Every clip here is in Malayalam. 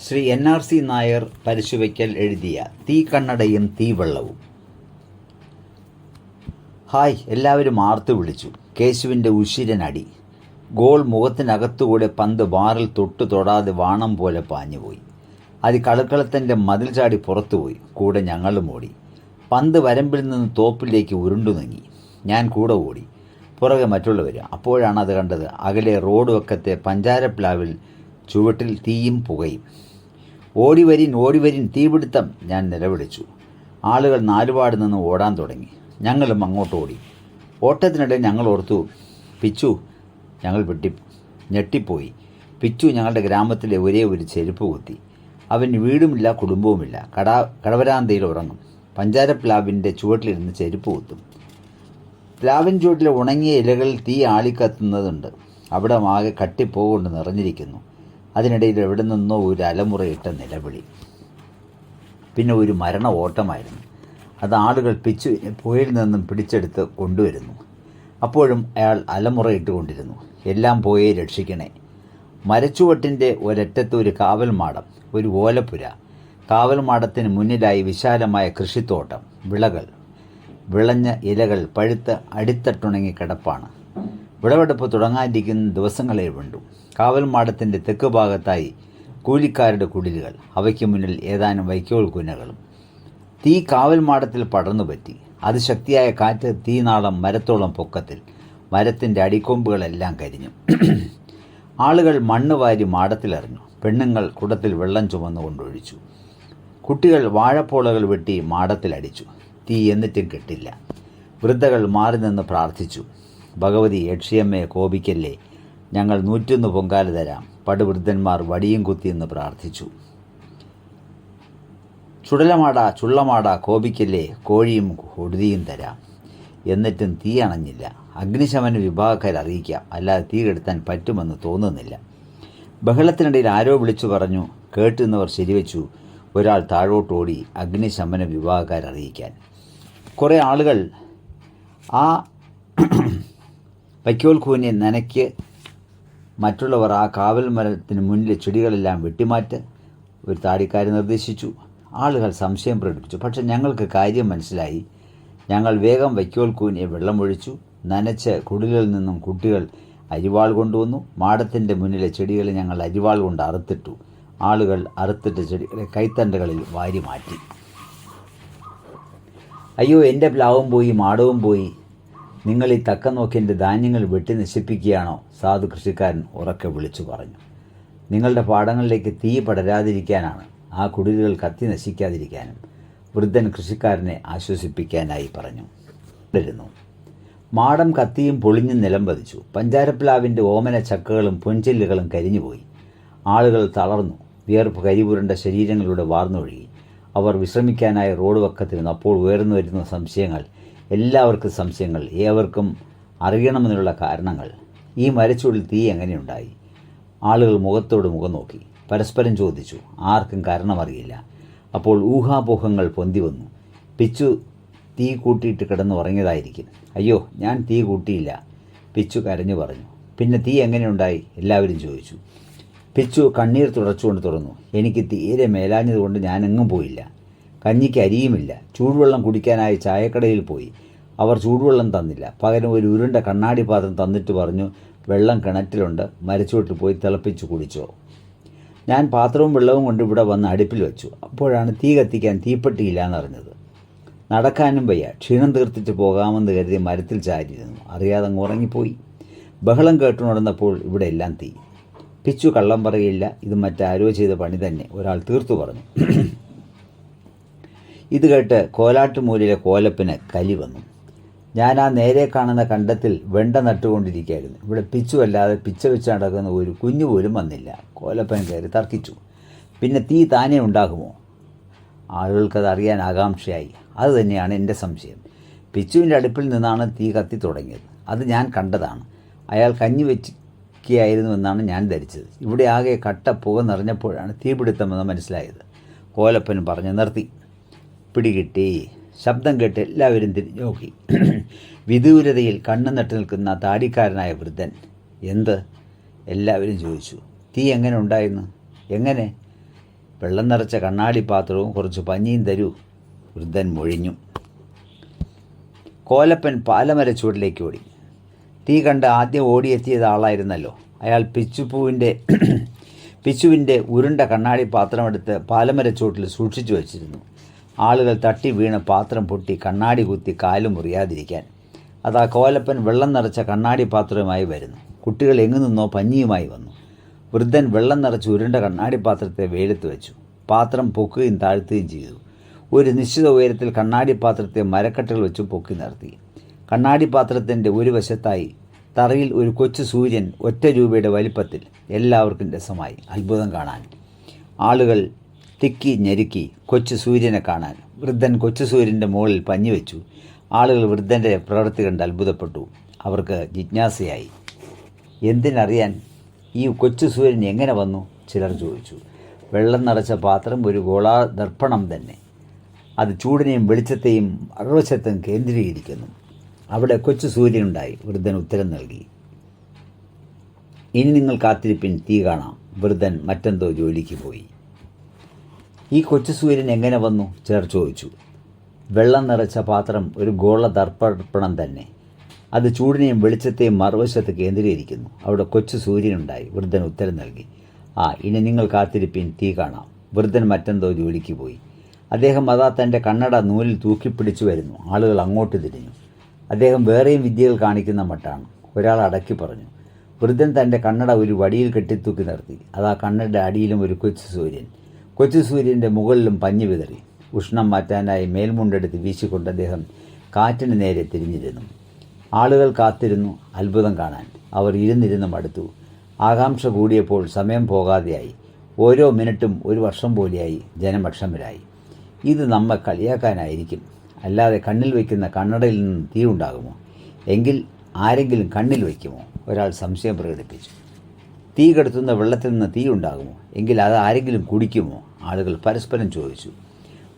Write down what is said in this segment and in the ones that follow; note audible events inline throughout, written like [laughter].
Shri N R C Nair പരിശുവയ്ക്കൽ എഴുതിയ തീ കണ്ണടയും തീവെള്ളവും ഹായ് എല്ലാവരും ആർത്തു വിളിച്ചു. കേശുവിന്റെ ഉശിരനടി. ഗോൾ മുഖത്തിനകത്തുകൂടെ പന്ത് വാറിൽ തൊട്ടു തൊടാതെ വാണം പോലെ പാഞ്ഞുപോയി. അത് കളുക്കളത്തിന്റെ മതിൽ ചാടി പുറത്തുപോയി. കൂടെ ഞങ്ങളും ഓടി. പന്ത് വരമ്പിൽ നിന്ന് തോപ്പിലേക്ക് ഉരുണ്ടു നീങ്ങി. ഞാൻ കൂടെ ഓടി. പുറകെ മറ്റുള്ളവർ അപ്പോഴാണ് അത് കണ്ടത്. അകലെ റോഡ് വക്കത്തെ പഞ്ചാരപ്ലാവിൽ ചുവട്ടിൽ തീയും പുകയും. ഓടിവരിൻ ഓടിവരിൻ തീപിടുത്തം ഞാൻ നിലവിളിച്ചു. ആളുകൾ നാലുപാട് നിന്ന് ഓടാൻ തുടങ്ങി. ഞങ്ങളും അങ്ങോട്ട് ഓടി. ഓട്ടത്തിനിടെ ഞങ്ങൾ ഓർത്തു പിച്ചു ഞങ്ങൾ വെട്ടി ഞെട്ടിപ്പോയി. പിച്ചു ഞങ്ങളുടെ ഗ്രാമത്തിലെ ഒരേ ഒരു ചെരുപ്പ് കുത്തി. അവന് വീടുമില്ല കുടുംബവുമില്ല. കടാ കടവരാന്തയിൽ ഉറങ്ങും. പഞ്ചാരപ്ലാവിന്റെ ചുവട്ടിലിരുന്ന് ചെരുപ്പ് കുത്തും. പ്ലാവിൻ ചുവട്ടിലെ ഉണങ്ങിയ ഇലകളിൽ തീ ആളിക്കത്തുന്നതുണ്ട്. അവിടെ ആകെ കട്ടിപ്പോകൊണ്ട് നിറഞ്ഞിരിക്കുന്നു. അതിനിടയിൽ എവിടെ നിന്നോ ഒരു അലമുറയിട്ട നിലവിളി. പിന്നെ ഒരു മരണ ഓട്ടമായിരുന്നു. അത് ആളുകൾ പിച്ചു പുഴയിൽ നിന്നും പിടിച്ചെടുത്ത് കൊണ്ടുവരുന്നു. അപ്പോഴും അയാൾ അലമുറയിട്ടുകൊണ്ടിരുന്നു എല്ലാം പോയേ രക്ഷിക്കണേ. മരച്ചുവട്ടിന്റെ ഒരറ്റത്ത് ഒരു കാവൽ മാടം ഒരു ഓലപ്പുര. കാവൽ മാടത്തിന് മുന്നിലായി വിശാലമായ കൃഷിത്തോട്ടം വിളകൾ. വിളഞ്ഞ ഇലകൾ പഴുത്ത് അടിത്തട്ടുണങ്ങി കിടപ്പാണ്. വിളവെടുപ്പ് തുടങ്ങാനിരിക്കുന്ന ദിവസങ്ങളെ വേണ്ടു കാവൽ മാടത്തിന്റെ തെക്ക് ഭാഗത്തായി കൂലിക്കാരുടെ കുടിലുകൾ. അവയ്ക്ക് മുന്നിൽ ഏതാനും വൈക്കോൽ കുനകളും തീ കാവൽ മാടത്തിൽ പടർന്നു പറ്റി അതിശക്തിയായ കാറ്റ് തീനാളം മരത്തോളം പൊക്കത്തിൽ മരത്തിന്റെ അടിക്കൊമ്പുകളെല്ലാം കരിഞ്ഞു. ആളുകൾ മണ്ണ് വാരി മാടത്തിലെറിഞ്ഞു. പെണ്ണുങ്ങൾ കുടത്തിൽ വെള്ളം ചുമന്നുകൊണ്ടൊഴിച്ചു. കുട്ടികൾ വാഴപ്പോളകൾ വെട്ടി മാടത്തിലടിച്ചു. തീ എന്നിട്ടും കെട്ടില്ല. വൃദ്ധകൾ മാറി നിന്ന് പ്രാർത്ഥിച്ചു. ഭഗവതി യക്ഷിയമ്മയെ കോപിക്കല്ലേ? ഞങ്ങൾ നൂറ്റൊന്ന് പൊങ്കാല തരാം. പടുവൃദ്ധന്മാർ വടിയും കുത്തിയെന്ന് പ്രാർത്ഥിച്ചു. ചുടലമാട ചുള്ളമാട കോപിക്കല്ലേ? കോഴിയും കൊടുതിയും തരാം. എന്നിട്ടും തീ അണഞ്ഞില്ല. അഗ്നിശമന വിഭാഗക്കാർ അറിയിക്കാം. അല്ലാതെ തീ കെടുത്താൻ പറ്റുമെന്ന് തോന്നുന്നില്ല. ബഹളത്തിനിടയിൽ ആരോ വിളിച്ചു പറഞ്ഞു. കേട്ടുന്നവർ ശരിവെച്ചു. ഒരാൾ താഴോട്ടോടി അഗ്നിശമന വിഭാഗക്കാർ അറിയിക്കാൻ. കുറേ ആളുകൾ ആ വൈക്കോൽ കൂനെ നനയ്ക്ക് മറ്റുള്ളവർ ആ കാവൽ മരത്തിന് മുന്നിലെ ചെടികളെല്ലാം വെട്ടിമാറ്റ് ഒരു താടിക്കാരി നിർദ്ദേശിച്ചു. ആളുകൾ സംശയം പ്രകടിപ്പിച്ചു. പക്ഷെ ഞങ്ങൾക്ക് കാര്യം മനസ്സിലായി. ഞങ്ങൾ വേഗം വൈക്കോൽ കൂനെ വെള്ളമൊഴിച്ചു. നനച്ച് കുടിലിൽ നിന്നും കുട്ടികൾ അരിവാൾ കൊണ്ടുവന്നു. മാടത്തിന്റെ മുന്നിലെ ചെടികൾ ഞങ്ങൾ അരിവാൾ കൊണ്ട് അറുത്തിട്ടു. ആളുകൾ അറുത്തിട്ട ചെടികളെ കൈത്തണ്ടകളിൽ വാരി മാറ്റി അയ്യോ എന്റെ പ്ലാവും പോയി മാടവും പോയി. നിങ്ങൾ ഈ തക്ക നോക്കി എന്റെ ധാന്യങ്ങൾ വെട്ടി നശിപ്പിക്കുകയാണോ? സാധു കൃഷിക്കാരൻ ഉറക്കെ വിളിച്ചു പറഞ്ഞു. നിങ്ങളുടെ പാടങ്ങളിലേക്ക് തീ പടരാതിരിക്കാനാണ് ആ കുടിലുകൾ കത്തി നശിക്കാതിരിക്കാനും വൃദ്ധൻ കൃഷിക്കാരനെ ആശ്വസിപ്പിക്കാനായി പറഞ്ഞു. തുടരുന്നു. മാടം കത്തിയും പൊളിഞ്ഞും നിലം പതിച്ചു. പഞ്ചാരപ്ലാവിന്റെ ഓമന ചക്കകളും പൊൻചെല്ലുകളും കരിഞ്ഞുപോയി. ആളുകൾ തളർന്നു. വിയർപ്പ് കരിപുരണ്ട ശരീരങ്ങളുടെ വാർന്നൊഴുകി. അവർ വിശ്രമിക്കാനായി റോഡ് വക്കത്തിരുന്നു. അപ്പോൾ ഉയർന്നു വരുന്ന സംശയങ്ങൾ എല്ലാവർക്കും സംശയങ്ങൾ ഏവർക്കും അറിയണമെന്നുള്ള കാരണങ്ങൾ. ഈ മരച്ചുള്ളിൽ തീ എങ്ങനെയുണ്ടായി? ആളുകൾ മുഖത്തോട് മുഖം നോക്കി. പരസ്പരം ചോദിച്ചു ആർക്കും കാരണം അറിയില്ല. അപ്പോൾ ഊഹാപോഹങ്ങൾ പൊന്തി വന്നു. പിച്ചു തീ കൂട്ടിയിട്ട് കിടന്ന് ഉറങ്ങിയതായിരിക്കും. അയ്യോ ഞാൻ തീ കൂട്ടിയില്ല പിച്ചു കരഞ്ഞു പറഞ്ഞു. പിന്നെ തീ എങ്ങനെയുണ്ടായി? എല്ലാവരും ചോദിച്ചു. പിച്ചു കണ്ണീർ തുടച്ചുകൊണ്ട് തുറന്നു. എനിക്ക് തീരെ മേലാഞ്ഞതുകൊണ്ട് ഞാനെങ്ങും പോയില്ല. കഞ്ഞിക്ക് അരിയുമില്ല. ചൂടുവെള്ളം കുടിക്കാനായി ചായക്കടയിൽ പോയി. അവർ ചൂടുവെള്ളം തന്നില്ല. പകരം ഒരു ഉരുണ്ട കണ്ണാടി പാത്രം തന്നിട്ട് പറഞ്ഞു വെള്ളം കിണറ്റിലുണ്ട്. മരച്ചുവട്ടിൽ പോയി തിളപ്പിച്ച് കുടിച്ചോ. ഞാൻ പാത്രവും വെള്ളവും കൊണ്ട് ഇവിടെ വന്ന് അടുപ്പിൽ വെച്ചു. അപ്പോഴാണ് തീ കത്തിക്കാൻ തീപ്പെട്ടിയില്ല എന്നറിഞ്ഞത് നടക്കാനും വയ്യ. ക്ഷീണം തീർത്തിട്ട് പോകാമെന്ന് കരുതി മരത്തിൽ ചാരിയിരുന്നു. അറിയാതെ അങ്ങ് ഉറങ്ങിപ്പോയി. ബഹളം കേട്ടു നടന്നപ്പോൾ ഇവിടെ എല്ലാം തീ. പിച്ചു കള്ളം പറയില്ല. ഇത് മറ്റാരോ ചെയ്ത പണി തന്നെ. ഒരാൾ തീർത്തു പറഞ്ഞു. ഇത് കേട്ട് കോലാട്ടുമൂലിലെ കോലപ്പിന് കലി വന്നു. ഞാൻ ആ നേരെ കാണുന്ന കണ്ടത്തിൽ വെണ്ട നട്ടുകൊണ്ടിരിക്കുകയായിരുന്നു. ഇവിടെ പിച്ചുവല്ലാതെ പിച്ച വെച്ച് നടക്കുന്ന ഒരു കുഞ്ഞു പോലും വന്നില്ല. കോലപ്പൻ കയറി തർക്കിച്ചു. പിന്നെ തീ താനേ ഉണ്ടാകുമോ? ആളുകൾക്കത് അറിയാൻ ആകാംക്ഷയായി. അത് തന്നെയാണ് എന്റെ സംശയം. പിച്ചുവിന്റെ അടുപ്പിൽ നിന്നാണ് തീ കത്തി തുടങ്ങിയത്. അത് ഞാൻ കണ്ടതാണ്. അയാൾ കഞ്ഞി വെച്ചിരിക്കുകയായിരുന്നു എന്നാണ് ഞാൻ ധരിച്ചത്. ഇവിടെ ആകെ കട്ട പുക നിറഞ്ഞപ്പോഴാണ് തീപിടുത്തമെന്ന് മനസ്സിലായത്. കോലപ്പൻ പറഞ്ഞു നിർത്തി. പിടികിട്ടി. ശബ്ദം കേട്ട് എല്ലാവരും തിരിഞ്ഞു നോക്കി. [clears throat] വിദൂരതയിൽ കണ്ണു നട്ടു നിൽക്കുന്ന താടിക്കാരനായ വൃദ്ധൻ. എന്ത്? എല്ലാവരും ചോദിച്ചു. തീ എങ്ങനെ ഉണ്ടായിരുന്നു എങ്ങനെ? വെള്ളം നിറച്ച കണ്ണാടി പാത്രവും കുറച്ച് പഞ്ഞിയും തരൂ. വൃദ്ധൻ മൊഴിഞ്ഞു. കോലപ്പൻ പാലമര ചുവട്ടിലേക്ക് ഓടി. തീ കണ്ട് ആദ്യം ഓടിയെത്തിയത് ആളായിരുന്നല്ലോ. അയാൾ പിച്ചുപൂവിന്റെ [clears throat] പിച്ചുവിന്റെ ഉരുണ്ട കണ്ണാടി പാത്രമെടുത്ത് പാലമര ചുവട്ടിൽ സൂക്ഷിച്ചു വച്ചിരുന്നു. ആളുകൾ തട്ടി വീണ് പാത്രം പൊട്ടി കണ്ണാടി കുത്തി കാൽ മുറിയാതിരിക്കാൻ. അതാ കോലപ്പൻ വെള്ളം നിറച്ച കണ്ണാടി പാത്രവുമായി വരുന്നു. കുട്ടികൾ എങ്ങു നിന്നോ പഞ്ഞിയുമായി വന്നു. വൃദ്ധൻ വെള്ളം നിറച്ച് ഉരുണ്ട കണ്ണാടി പാത്രത്തെ വെയിലത്ത് വെച്ചു. പാത്രം പൊക്കുകയും താഴ്ത്തുകയും ചെയ്തു. ഒരു നിശ്ചിത ഉയരത്തിൽ കണ്ണാടി പാത്രത്തെ മരക്കട്ടകൾ വെച്ച് പൊക്കി നിർത്തി. കണ്ണാടി പാത്രത്തിന്റെ ഒരു വശത്തായി തറയിൽ ഒരു കൊച്ചു സൂര്യൻ ഒറ്റ രൂപയുടെ വലിപ്പത്തിൽ എല്ലാവർക്കും രസമായി അത്ഭുതം കാണാൻ. ആളുകൾ തിക്കി ഞെരുക്കി കൊച്ചു സൂര്യനെ കാണാൻ. വൃദ്ധൻ കൊച്ചു സൂര്യന്റെ മുകളിൽ പഞ്ഞുവെച്ചു ആളുകൾ വൃദ്ധന്റെ പ്രവൃത്തി കണ്ട് അത്ഭുതപ്പെട്ടു. അവർക്ക് ജിജ്ഞാസയായി എന്തിനറിയാൻ ഈ കൊച്ചു സൂര്യൻ എങ്ങനെ വന്നു? ചിലർ ചോദിച്ചു. വെള്ളം നിറച്ച പാത്രം ഒരു ഗോളാ ദർപ്പണം തന്നെ. അത് ചൂടിനെയും വെളിച്ചത്തെയും അറുവശത്തും കേന്ദ്രീകരിക്കുന്നു. അവിടെ കൊച്ചു സൂര്യനുണ്ടായി വൃദ്ധൻ ഉത്തരം നൽകി. ഇനി നിങ്ങൾ കാത്തിരിപ്പിൻ തീ കാണാം. വൃദ്ധൻ മറ്റെന്തോ ജോലിക്ക് പോയി. ഈ കൊച്ചു സൂര്യൻ എങ്ങനെ വന്നു? ചിലർ ചോദിച്ചു. വെള്ളം നിറച്ച പാത്രം ഒരു ഗോള ദർപ്പണം തന്നെ. അത് ചൂടിനെയും വെളിച്ചത്തെയും മറുവശത്ത് കേന്ദ്രീകരിക്കുന്നു. അവിടെ കൊച്ചു സൂര്യനുണ്ടായി വൃദ്ധൻ ഉത്തരം നൽകി. ആ ഇനി നിങ്ങൾ കാത്തിരിപ്പിൻ തീ കാണാം. വൃദ്ധൻ മറ്റെന്തോ ജോലിക്ക് പോയി. അദ്ദേഹം അതാ തന്റെ കണ്ണട നൂലിൽ തൂക്കിപ്പിടിച്ചു വരുന്നു. ആളുകൾ അങ്ങോട്ട് തിരിഞ്ഞു. അദ്ദേഹം വേറെയും വിദ്യകൾ കാണിക്കുന്ന മട്ടാണ്. ഒരാൾ അടക്കി പറഞ്ഞു. വൃദ്ധൻ തന്റെ കണ്ണട ഒരു വടിയിൽ കെട്ടിത്തൂക്കി നിർത്തി. അതാ കണ്ണട അടിയിലും ഒരു കൊച്ചു സൂര്യൻ. കൊച്ചു സൂര്യന്റെ മുകളിലും പഞ്ഞു വിതറി. ഉഷ്ണം മാറ്റാനായി മേൽമുണ്ടെടുത്ത് വീശിക്കൊണ്ട് അദ്ദേഹം കാറ്റിന് നേരെ തിരിഞ്ഞിരുന്നു. ആളുകൾ കാത്തിരുന്നു അത്ഭുതം കാണാൻ. അവർ ഇരുന്നിരുന്നു മടുത്തു. ആകാംക്ഷ കൂടിയപ്പോൾ സമയം പോകാതെയായി. ഓരോ മിനിറ്റും ഒരു വർഷം പോലെയായി ജനപക്ഷമരായി ഇത് നമ്മെ കളിയാക്കാനായിരിക്കും. അല്ലാതെ കണ്ണിൽ വയ്ക്കുന്ന കണ്ണടയിൽ നിന്ന് തീ ഉണ്ടാകുമോ? എങ്കിൽ ആരെങ്കിലും കണ്ണിൽ വയ്ക്കുമോ? ഒരാൾ സംശയം പ്രകടിപ്പിച്ചു. തീ കെടുത്തുന്ന വെള്ളത്തിൽ നിന്ന് തീ ഉണ്ടാകുമോ? എങ്കിൽ അത് ആരെങ്കിലും കുടിക്കുമോ? ആളുകൾ പരസ്പരം ചോദിച്ചു.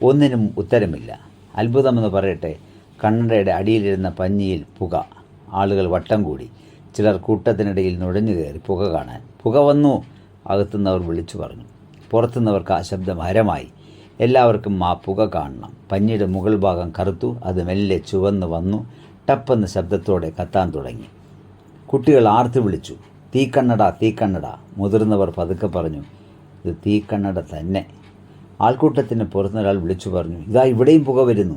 ഒന്നിനും ഉത്തരമില്ല. അത്ഭുതമെന്ന് പറയട്ടെ കണ്ണടയുടെ അടിയിലിരുന്ന പഞ്ഞിയിൽ പുക. ആളുകൾ വട്ടം കൂടി. ചിലർ കൂട്ടത്തിനിടയിൽ നുഴഞ്ഞു കയറി പുക കാണാൻ. പുക വന്നു. അകത്തുനിന്നവർ വിളിച്ചു പറഞ്ഞു. പുറത്തുനിന്നവർക്ക് ആ ശബ്ദം ഹരമായി. എല്ലാവർക്കും ആ പുക കാണണം. പഞ്ഞിയുടെ മുകൾ ഭാഗം കറുത്തു. അത് മെല്ലെ ചുവന്ന് വന്നു. ടപ്പെന്ന ശബ്ദത്തോടെ കത്താൻ തുടങ്ങി. കുട്ടികൾ ആർത്തു വിളിച്ചു. തീക്കണ്ണട തീക്കണ്ണട. മുതിർന്നവർ പതുക്കെ പറഞ്ഞു ഇത് തീക്കണ്ണട തന്നെ. ആൾക്കൂട്ടത്തിന് പുറത്തുനിന്നൊരാൾ വിളിച്ചു പറഞ്ഞു ഇതാ ഇവിടെയും പുക വരുന്നു.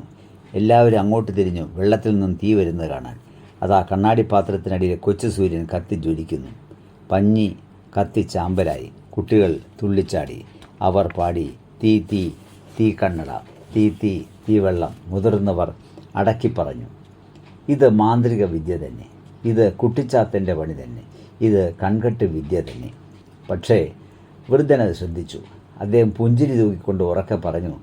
എല്ലാവരും അങ്ങോട്ട് തിരിഞ്ഞു വെള്ളത്തിൽ നിന്നും തീ വരുന്നത് കാണാൻ. അതാ കണ്ണാടി പാത്രത്തിനടിയിലെ കൊച്ചു സൂര്യൻ കത്തി ജ്വലിക്കുന്നു പഞ്ഞി കത്തി ചാമ്പലായി കുട്ടികൾ തുള്ളിച്ചാടി. അവർ പാടി തീ തീ തീ കണ്ണട തീ തീ തീവെള്ളം മുതിർന്നവർ അടക്കി പറഞ്ഞു ഇത് മാന്ത്രിക വിദ്യ തന്നെ. ഇത് കുട്ടിച്ചാത്തന്റെ പണി തന്നെ. ഇത് കൺകെട്ട് വിദ്യ തന്നെ. പക്ഷേ വൃദ്ധനത് ശ്രദ്ധിച്ചു. അദ്ദേഹം പുഞ്ചിരി തൂക്കിക്കൊണ്ട് ഉറക്കെ പറഞ്ഞു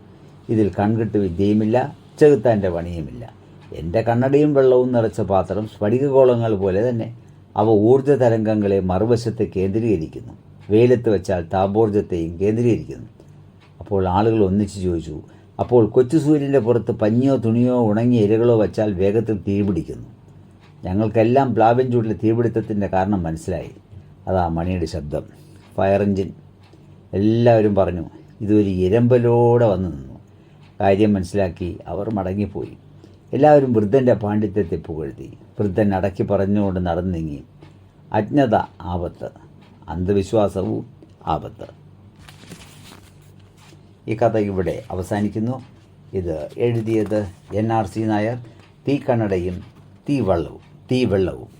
ഇതിൽ കൺകെട്ട് വിദ്യയുമില്ല ചെകുത്താന്റെ പണിയുമില്ല. എന്റെ കണ്ണടയും വെള്ളവും നിറച്ച പാത്രം സ്ഫടികഗോളങ്ങൾ പോലെ തന്നെ. അവ ഊർജ തരംഗങ്ങളെ മറുവശത്ത് കേന്ദ്രീകരിക്കുന്നു. വെയിലത്ത് വെച്ചാൽ താപോർജത്തെയും കേന്ദ്രീകരിക്കുന്നു. അപ്പോൾ ആളുകൾ ഒന്നിച്ച് ചോദിച്ചു അപ്പോൾ കൊച്ചു സൂര്യന്റെ പുറത്ത് പഞ്ഞിയോ തുണിയോ ഉണങ്ങിയ ഇരകളോ വച്ചാൽ വേഗത്തിൽ തീപിടിക്കുന്നു. ഞങ്ങൾക്കെല്ലാം പ്ലാവിൻ ചൂടിലെ തീപിടുത്തത്തിന്റെ കാരണം മനസ്സിലായി. അതാ മണിയുടെ ശബ്ദം. ഫയർ എഞ്ചിൻ എല്ലാവരും പറഞ്ഞു ഇതൊരു ഇരമ്പലോടെ വന്നു നിന്നു. കാര്യം മനസ്സിലാക്കി അവർ മടങ്ങിപ്പോയി. എല്ലാവരും വൃദ്ധന്റെ പാണ്ഡിത്യത്തെ പുകഴ്ത്തി. വൃദ്ധൻ അടക്കി പറഞ്ഞുകൊണ്ട് നടന്നു നീങ്ങി അജ്ഞത ആപത്ത്. അന്ധവിശ്വാസവും ആപത്ത്. ഈ കഥ ഇവിടെ അവസാനിക്കുന്നു. ഇത് എഴുതിയത് എൻ ആർ സി നായർ തീ കണ്ണടയും തീവെള്ളവും തീവെള്ളവും.